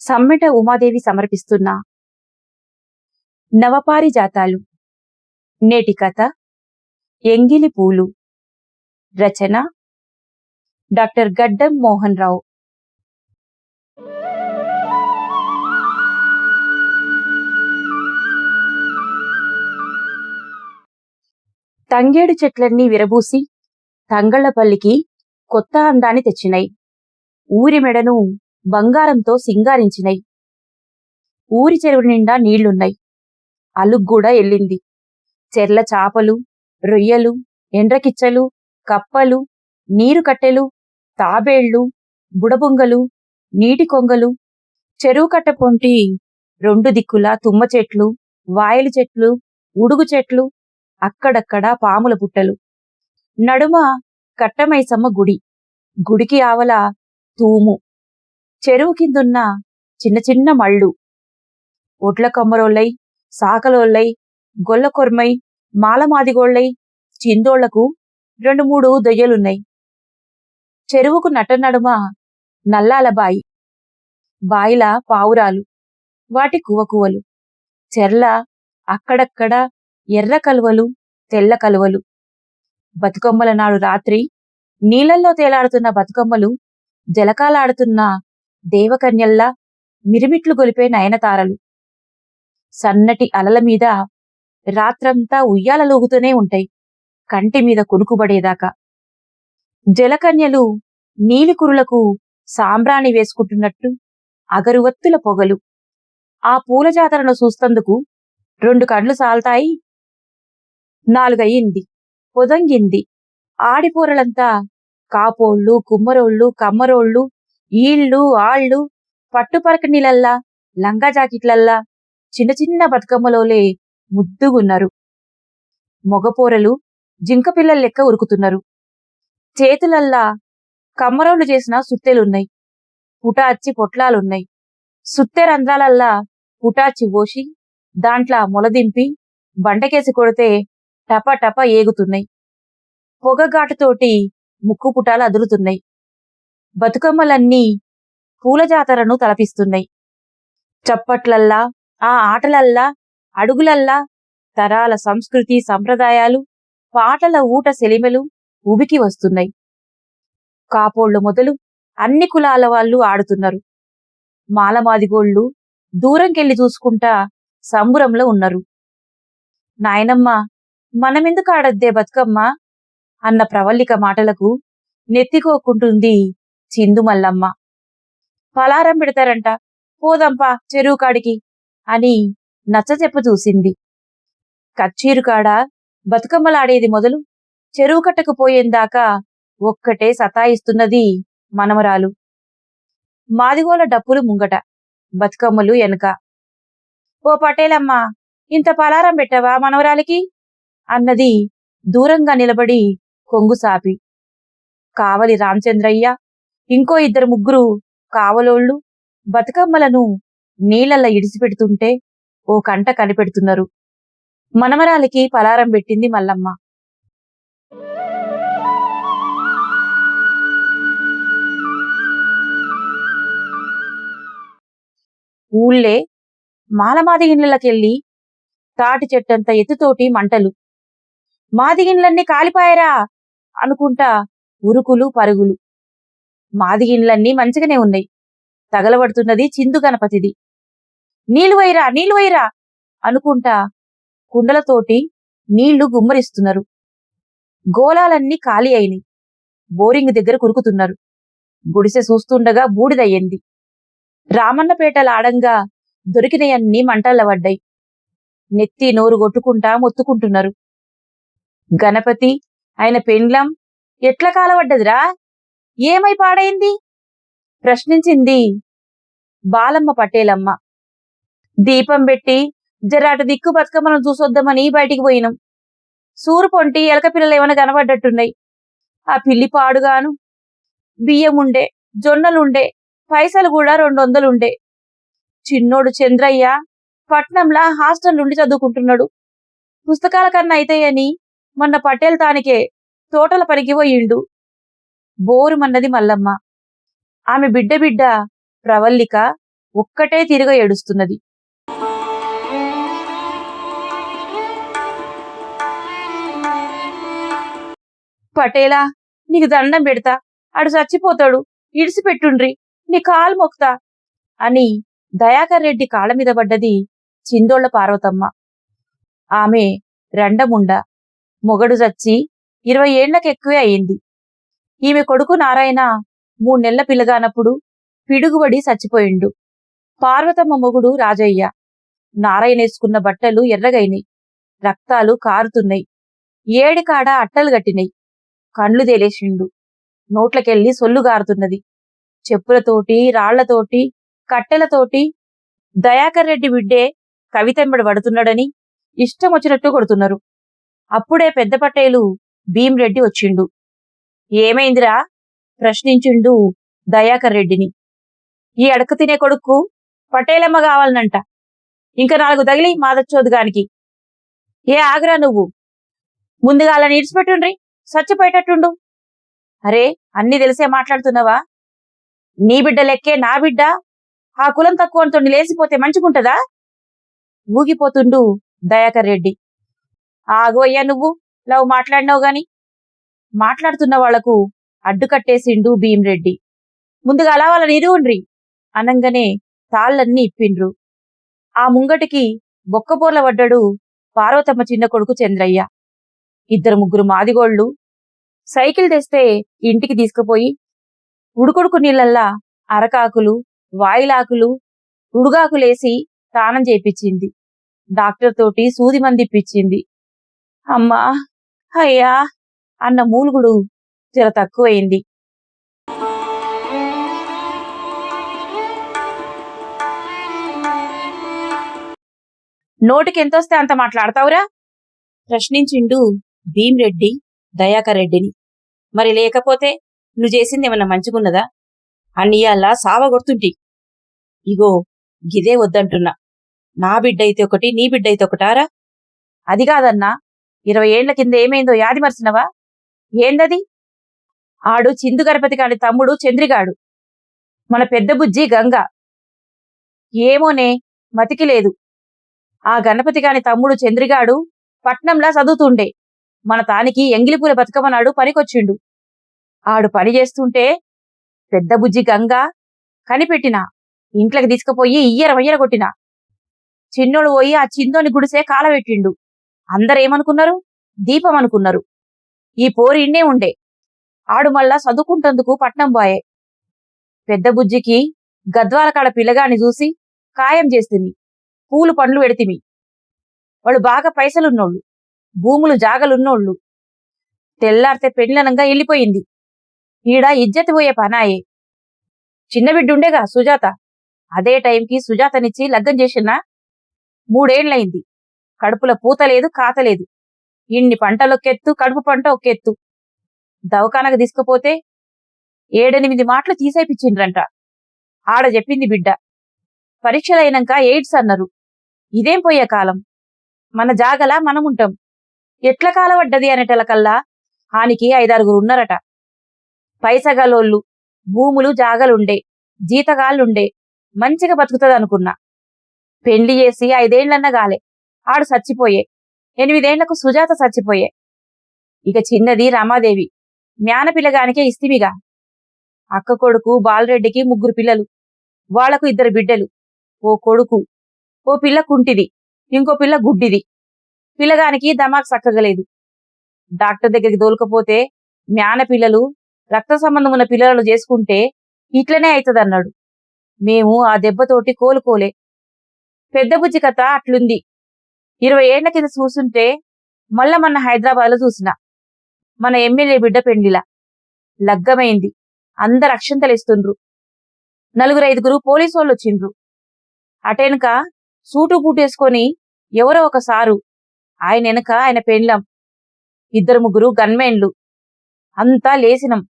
సమ్మెట ఉమాదేవి సమర్పిస్తున్న. నవపారిజాతాలు. నేటి కథ. ఎంగిలి పూలు. రచన. డాక్టర్ గడ్డం మోహన్ రావు. తంగేడు చెట్లన్నీ విరబూసి తంగళ్ళపల్లికి కొత్త అందాన్ని తెచ్చినాయి. ఊరి మెడను బంగారంతో సింగారించినై. ఊరి చెరువు నిండా నీళ్ళున్నాయి. అలుగ్గూడా ఎల్లింది. చెర్ల చాపలు రొయ్యలు ఎండ్రకిచ్చలు కప్పలు నీరు కట్టెలు తాబేళ్ళు బుడబుంగలు నీటి కొంగలు చెరువు కట్ట పొంటి రెండు దిక్కుల తుమ్మ చెట్లు వాయలు చెట్లు ఉడుగు చెట్లు అక్కడక్కడ పాముల పుట్టలు. నడుమ కట్టమైసమ్మ గుడి. గుడికి ఆవల తూము. చెరువు కిందున్న చిన్న చిన్న మళ్ళు. ఒడ్ల కమ్మరోళ్ళై సాకలోళ్ళై గొల్ల కొర్మై మాలమాదిగోళ్ళై చిందోళ్ళకు రెండు మూడు దొయ్యలున్నాయి. చెరువుకు నట నడుమ నల్లాల బాయి. బాయిల పావురాలు. వాటి కువకువలు చెర్ల అక్కడక్కడ ఎర్ర కలువలు తెల్ల కలువలు. బతుకమ్మల నాడు రాత్రి నీళ్ళల్లో తేలాడుతున్న బతుకమ్మలు జలకాలాడుతున్న దేవకన్యల్లా మిరిమిట్లు గొలిపే నయనతారలు. సన్నటి అలల మీద రాత్రంతా ఉయ్యాలలోగుతూనే ఉంటాయి. కంటి మీద కొనుకుబడేదాకా. జలకన్యలు నీలికురులకు సాంబ్రాణి వేసుకుంటున్నట్టు అగరువత్తుల పొగలు. ఆ పూల జాతరను చూస్తందుకు రెండు కండ్లు సాల్తాయి నాలుగయ్యింది. పొదంగింది. ఆడిపోరలంతా కాపోళ్ళు కుమ్మరోళ్ళు కమ్మరోళ్ళు ఈళ్ళు ఆళ్ళు పట్టుపరకనీలల్లా లంగా జాకెట్లల్లా చిన్న చిన్న బతుకమ్మలోలే ముద్దుగున్నారు. మొగపోరలు జింక లెక్క ఉరుకుతున్నారు. చేతులల్లా కమ్మరోళ్ళు చేసిన సుత్తెలున్నాయి. పుటాచి పొట్లాలున్నాయి. సుత్తె రంధ్రాలల్లా పుటాచి పోసి దాంట్లో మొలదింపి బండకేసి కొడితే టప టప ఏగుతున్నాయి. పొగగాటుతోటి ముక్కు పుటాలు అదురుతున్నాయి బతుకమ్మలన్నీ పూల జాతరను తలపిస్తున్నాయి. చప్పట్లల్లా ఆ ఆటలల్లా అడుగులల్లా తరాల సంస్కృతి సంప్రదాయాలు పాటల ఊట సెలిమెలు ఉబికి వస్తున్నాయి. కాపోళ్ళు మొదలు అన్ని కులాల వాళ్ళు ఆడుతున్నారు. మాలమాదిగోళ్ళు దూరంకెళ్ళి చూసుకుంటా సంబురంలో ఉన్నారు. నాయనమ్మ మనమెందుకు ఆడద్దే బతుకమ్మ? అన్న ప్రవల్లిక మాటలకు నెత్తికోకుంటుంది చిందు మల్లమ్మ. పలారం పెడతారంట. పోదంపా చెరువు కాడికి అని నచ్చచెప్పు చూసింది. కచ్చీరు కాడ బతుకమ్మలాడేది మొదలు చెరువు కట్టకు పోయేందాకా ఒక్కటే సతాయిస్తున్నది మనమరాలు. మాదిగోల డప్పులు ముంగట బతుకమ్మలు వెనక ఓ పటేలమ్మా ఇంత పలారం పెట్టవా మనవరాలికి? అన్నది దూరంగా నిలబడి కొంగు సాపి. కావలి రామచంద్రయ్య ఇంకో ఇద్దరు ముగ్గురు కావలోళ్ళు బతుకమ్మలను నీళ్ళల్ల ఇడిసిపెడుతుంటే ఓ కంట కనిపెడుతున్నారు. మనమరాలికి పలారం పెట్టింది మల్లమ్మ. ఊళ్ళే మాలమాదిగిన్లకెళ్ళి తాటి చెట్టంత ఎత్తుతోటి మంటలు. మాదిగిన్లన్నీ కాలిపాయరా అనుకుంటా ఉరుకులు పరుగులు. మాదిగిన్లన్నీ మంచిగానే ఉన్నాయి. తగలబడుతున్నది చిందు గణపతిది. నీళ్ళు వైరా నీళ్ళు వైరా అనుకుంటా కుండలతోటి నీళ్ళు గుమ్మరిస్తున్నారు. గోళాలన్నీ ఖాళీ అయినాయి. బోరింగ్ దగ్గర కురుకుతున్నారు. గుడిసె చూస్తుండగా బూడిదయ్యింది. రామన్నపేటలాడంగా దొరికినయన్నీ మంటల్ల పడ్డాయి. నెత్తి నోరు కొట్టుకుంటా మొత్తుకుంటున్నారు. గణపతి ఆయన పెండ్లం ఎట్ల కాలబడ్డదిరా? ఏమై పాడైంది? ప్రశ్నించింది బాలమ్మ పటేలమ్మ. దీపం పెట్టి జరాట దిక్కు బతుకమ్మను చూసొద్దామని బయటికి పోయినాం. సూరు పొంటి ఎలక పిల్లలు ఏమైనా కనబడ్డట్టున్నాయి. ఆ పిల్లి పాడుగాను. బియ్యముండే జొన్నలుండే పైసలు కూడా రెండు వందలుండే చిన్నోడు చంద్రయ్య పట్నంలా హాస్టల్ నుండి చదువుకుంటున్నాడు. పుస్తకాల కన్నా అయితాయని మొన్న పటేల్ తానికే తోటల పనికి పోయిండు. బోరుమన్నది మల్లమ్మ. ఆమె బిడ్డ బిడ్డ ప్రవల్లిక ఒక్కటే తిరుగ ఏడుస్తున్నది. పటేలా నీకు దండం పెడతా. ఆడు చచ్చిపోతాడు. ఇడిసిపెట్టుండ్రి. నీ కాలు మొక్తా. అని దయాకర్ రెడ్డి కాళ్ళ మీద పడ్డది చిందోళ్ళ పార్వతమ్మ. ఆమె రెండముండ. మొగడు చచ్చి ఇరవై ఏళ్ళకెక్కువే అయింది. ఈమె కొడుకు నారాయణ మూడు నెలల పిల్లగానప్పుడు పిడుగుబడి చచ్చిపోయిండు. పార్వతమ్మ మొగుడు రాజయ్య. నారాయణేసుకున్న బట్టలు ఎర్రగైనాయి. రక్తాలు కారుతున్నాయి. ఏడికాడ అట్టలు గట్టినాయి కండ్లు తేలేసిండు. నోట్లకెళ్ళి సొల్లు గారుతున్నది. చెప్పులతోటి రాళ్ళతోటి కట్టెలతోటి దయాకర్ రెడ్డి బిడ్డే కవితెంబడి పడుతున్నాడని ఇష్టం వచ్చినట్టు కొడుతున్నారు. అప్పుడే పెద్ద పట్టేలు భీమరెడ్డి వచ్చిండు. ఏమైందిరా? ప్రశ్నించిండు దయాకర్ రెడ్డిని. ఈ అడక తినే కొడుకు పటేలమ్మ కావాలనంట. ఇంకా నాలుగు తగిలి మాదచ్చోదుగానికి. ఏ ఆగ్రా నువ్వు? ముందుగా అలా నీడ్చిపెట్టుండ్రి. సచ్చిపోయేటట్టుండు అరే అన్ని తెలిసే మాట్లాడుతున్నావా? నీ బిడ్డ లెక్కే నా బిడ్డ. ఆ కులం తక్కువ అంతే లేచిపోతే మంచిగుంటదా? ఊగిపోతుండు దయాకర్ రెడ్డి. ఆగు అయ్యా నువ్వు. లవ్ మాట్లాడినావు గాని. మాట్లాడుతున్న వాళ్ళకు అడ్డుకట్టేసిండు భీమ్రెడ్డి. ముందుగా అలా వాళ్ళ నిరువుండ్రి అనంగానే తాళ్ళన్నీ ఇప్పిండ్రు. ఆ ముంగటికి బొక్కబోర్ల వడ్డడు పార్వతమ్మ చిన్న కొడుకు చంద్రయ్య. ఇద్దరు ముగ్గురు మాదిగోళ్ళు సైకిల్ తెస్తే ఇంటికి తీసుకుపోయి ఉడుకుడుకు నీళ్ళల్లా అరకాకులు వాయిలాకులు ఉడుగాకులేసి స్నానం చేపించింది డాక్టర్ తోటి సూది మందిప్పించింది అమ్మా అయ్యా అన్న మూలుగుడు జర తక్కువైంది. నోటికెంతొస్తే అంత మాట్లాడతావురా? ప్రశ్నించిండు భీమ్రెడ్డి దయాకర్ రెడ్డిని. మరి లేకపోతే నువ్వు చేసింది ఏమన్నా మంచిగున్నదా అన్నియాల్లా సావగొడుతుంటి ఇగో గిదే వద్దంటున్నా. నా బిడ్డ అయితే ఒకటి నీ బిడ్డ అయితే ఒకటారా? అది కాదన్నా ఇరవై ఏళ్ళ కింద ఏమైందో యాది మరిచినవా? ఏందది? ఆడు చిందు గణపతి కాని తమ్ముడు చంద్రిగాడు. మన పెద్ద బుజ్జి గంగ. ఏమోనే మతికి లేదు. ఆ గణపతి కాని తమ్ముడు చంద్రిగాడు పట్నంలా చదువుతుండే. మన తానికి ఎంగిలిపూల బతుకమనాడు పనికొచ్చిండు. ఆడు పని చేస్తుంటే పెద్ద బుజ్జి గంగ కనిపెట్టిన. ఇంట్లోకి తీసుకుపోయి ఇయ్యర వయ్యర కొట్టిన. చిన్నోడు పోయి ఆ చిందోని గుడిసే కాలబెట్టిండు. అందరేమనుకున్నారు? దీపం అనుకున్నారు ఈ పోరిన్నే ఉండే. ఆడు మళ్ళా చదువుకుంటందుకు పట్నం బాయే. పెద్ద బుజ్జికి గద్వాల కాడ పిల్లగాని చూసి ఖాయం చేస్తుంది పూలు పండ్లు పెడితిమి. వాళ్ళు బాగా పైసలున్నోళ్ళు. భూములు జాగలున్నోళ్ళు. తెల్లారితే పెండ్లనంగా వెళ్ళిపోయింది ఈడ ఇజ్జతి పోయే పనాయే. చిన్నబిడ్డుండేగా సుజాత. అదే టైంకి సుజాతనిచ్చి లగ్గం చేసినా మూడేండ్లయింది. కడుపుల పూత లేదు కాతలేదు ఇన్ని ఇన్ని పంటలొక్కెత్తు కడుపు పంట ఒక్కెత్తు దవకానకు తీసుకుపోతే ఏడెనిమిది మాటలు తీసేపిచ్చిండ్రంట. ఆడ చెప్పింది బిడ్డ. పరీక్షలైనాక ఎయిడ్స్ అన్నారు. ఇదేం పోయే కాలం? మన జాగల మనముంటాం. ఎట్ల కాలవడ్డది అనేటలకల్లా హానికి ఐదారుగురు ఉన్నారట. పైసగలోళ్ళు భూములు జాగలుండే జీతగాళ్ళుండే మంచిగా బతుకుతుందనుకున్నా. పెండ్లి చేసి ఐదేండ్లన్న గాలే. ఆడు చచ్చిపోయే ఎనిమిదేళ్ళకు సుజాత చచ్చిపోయే. ఇక చిన్నది రమాదేవి. జ్ఞాన పిల్లగానికే ఇస్తిమిగా. అక్క కొడుకు బాలరెడ్డికి ముగ్గురు పిల్లలు. వాళ్ళకు ఇద్దరు బిడ్డలు. ఓ కొడుకు. ఓ పిల్ల కుంటిది. ఇంకో పిల్ల గుడ్డిది. పిల్లగానికి దమాక్ సక్కగలేదు. డాక్టర్ దగ్గరికి దోలుకపోతే జ్ఞాన పిల్లలు రక్త సంబంధం ఉన్న పిల్లలను చేసుకుంటే ఇట్లనే అవుతుందన్నాడు మేము ఆ దెబ్బతోటి కోలుకోలే. పెద్ద బుజ్జి కథ అట్లుంది. ఇరవై ఏళ్ళ కింద చూస్తుంటే మళ్ళా మన హైదరాబాద్లో చూసిన. మన ఎమ్మెల్యే బిడ్డ పెండిలా లగ్గమైంది. అందరు అక్షంతలేస్తుండ్రు నలుగురు ఐదుగురు పోలీసు వాళ్ళు వచ్చిండ్రు. అటెనక సూటు బూటేసుకొని ఎవరో ఒక సారు ఆయన వెనక ఆయన పెండ్లం. ఇద్దరు ముగ్గురు గన్మెన్లు. అంతా లేసినాం.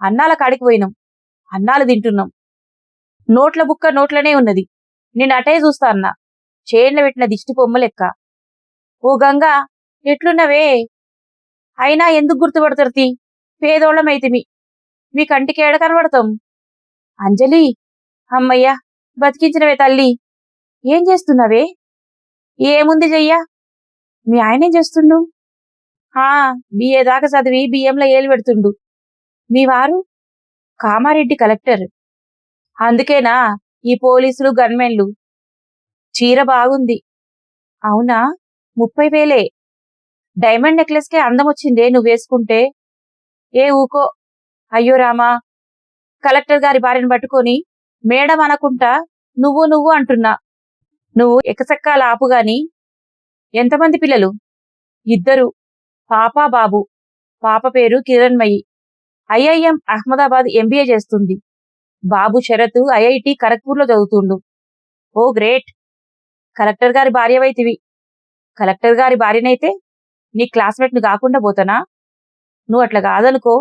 అన్నాల కాడికి పోయినాం. అన్నాలు తింటున్నాం. నోట్ల బుక్క నోట్లనే ఉన్నది. నేను అటే చూస్తా అన్నా. చేన్ల పెట్టిన దిష్టి బొమ్మ లెక్క. ఓ గంగా ఎట్లున్నవే? అయినా ఎందుకు గుర్తుపడతరుతి పేదోళ్ళమైతిమి. మీ కంటికి ఏడ కనబడతాం? అంజలి అమ్మయ్యా బతికించినవే తల్లి. ఏం చేస్తున్నావే? ఏముంది జయ్యా? మీ ఆయనేం చేస్తుండు? ఆ బిఏ దాకా చదివి బియ్యంలో ఏలు పెడుతుండు. మీ వారు? కామారెడ్డి కలెక్టర్. అందుకేనా ఈ పోలీసులు గన్మెన్లు. చీర బాగుంది. అవునా? ముప్పై వేలే. డైమండ్ నెక్లెస్కే అందం వచ్చిందే నువ్వు వేసుకుంటే. ఏ ఊకో? అయ్యో రామా. కలెక్టర్ గారి భార్యను పట్టుకొని మేడం అనకుంటా నువ్వు నువ్వు అంటున్నా. నువ్వు ఎకసెక్కాల ఆపుగాని ఎంతమంది పిల్లలు? ఇద్దరు. పాప బాబు. పాప పేరు కిరణ్మయి. ఐఐఎం అహ్మదాబాద్ ఎంబీఏ చేస్తుంది. బాబు శరత్ ఐఐటి ఖరగ్పూర్లో చదువుతుండు. ఓ గ్రేట్. కలెక్టర్ గారి భార్యవైతివి కలెక్టర్ గారి భార్యనైతే నీ క్లాస్మేట్ను కాకుండా పోతానా? నువ్వు అట్లా కాదనుకో.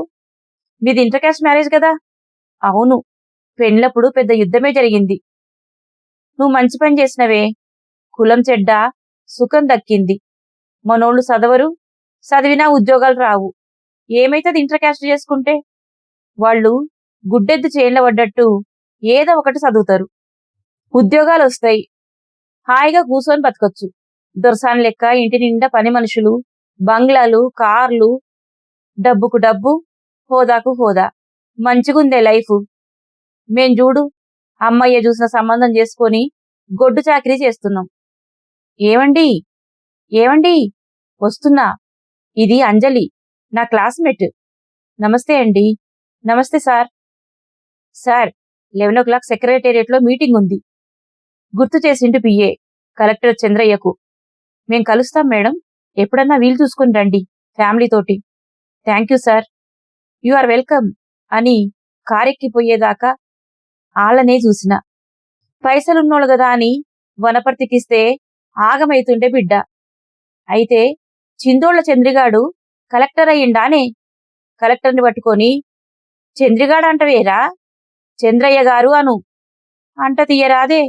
మీది ఇంటర్ క్యాస్ట్ మ్యారేజ్ కదా. అవును. పెళ్ళప్పుడు పెద్ద యుద్ధమే జరిగింది. నువ్వు మంచి పని చేసినవే. కులం చెడ్డ సుఖం దక్కింది. మనోళ్ళు చదవరు చదివినా ఉద్యోగాలు రావు. ఏమైతుంది ఇంటర్ క్యాస్ట్ చేసుకుంటే? వాళ్ళు గుడ్డెద్దు చేయంలో పడ్డట్టు ఏదో ఒకటి చదువుతారు. ఉద్యోగాలు వస్తాయి హాయిగా కూర్చొని బతకొచ్చు. దొరసాని లెక్క ఇంటి నిండా పని మనుషులు బంగ్లాలు కార్లు డబ్బుకు డబ్బు హోదాకు హోదా. మంచిగుందే లైఫ్. మేం చూడు అమ్మయ్య చూసిన సంబంధం చేసుకొని గొడ్డు చాకరీ చేస్తున్నాం. ఏమండి ఏమండి వస్తున్నా. ఇది అంజలి నా క్లాస్మేట్. నమస్తే అండి. నమస్తే sir. Sir eleven o'clock సెక్రటేరియట్లో మీటింగ్ ఉంది గుర్తు చేసిండు పిఏ కలెక్టర్ చంద్రయ్యకు. మేం కలుస్తాం మేడం. ఎప్పుడన్నా వీలు చూసుకుని రండి ఫ్యామిలీతోటి thank you sir. You are welcome అని కారెక్కిపోయేదాకా ఆళ్ళనే చూసిన. పైసలున్నోళ్ళు కదా అని వనపర్తికిస్తే ఆగమైతుండే బిడ్డ. అయితే చిందోళ్ళ చంద్రిగాడు కలెక్టర్ అయ్యిండానే? కలెక్టర్ని పట్టుకొని చంద్రిగాడు అంటవేరా చంద్రయ్య గారు అను. అంట తీయరాదే.